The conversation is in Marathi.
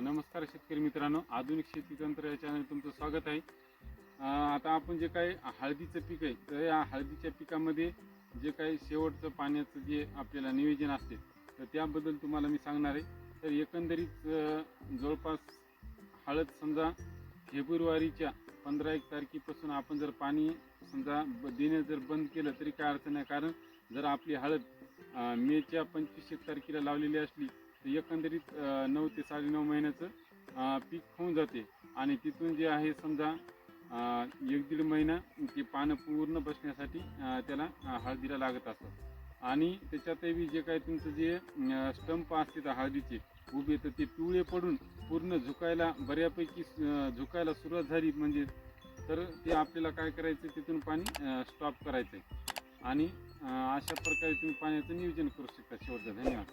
नमस्कार शेतकरी मित्रांनो. आधुनिक शेती तंत्र या चॅनल तुमचं स्वागत आहे. आता आपण जे काही हळदीचं पीक आहे तर या हळदीच्या पिकामध्ये जे काही शेवटचं पाण्याचं जे आपल्याला नियोजन असते तर त्याबद्दल तुम्हाला मी सांगणार आहे. तर एकंदरीत जवळपास हळद समजा फेब्रुवारीच्या पंधरा एक तारखेपासून आपण जर पाणी समजा ब- देणं जर बंद केलं तरी काय अडचण नाही. कारण जर आपली हळद मेच्या पंचवीस एक तारखेला लावलेली असली तर एकंदरीत नऊ ते साडेनऊ महिन्याचं पीक होऊन जाते. आणि तिथून जे आहे समजा एक दीड महिना ते पानं पूर्ण बसण्यासाठी त्याला हळदीला लागत असतात. आणि त्याच्यातही जे काही तुमचं जे स्टंप असते त्या हळदीचे उभे तर ते पिवळे पडून पूर्ण झुकायला बऱ्यापैकी झुकायला सुरुवात झाली म्हणजे तर ते आपल्याला काय करायचं तिथून पाणी स्टॉप करायचं आहे आणि अशा प्रकारे तुम्ही पाण्याचं नियोजन करू शकता शेवटचं. धन्यवाद.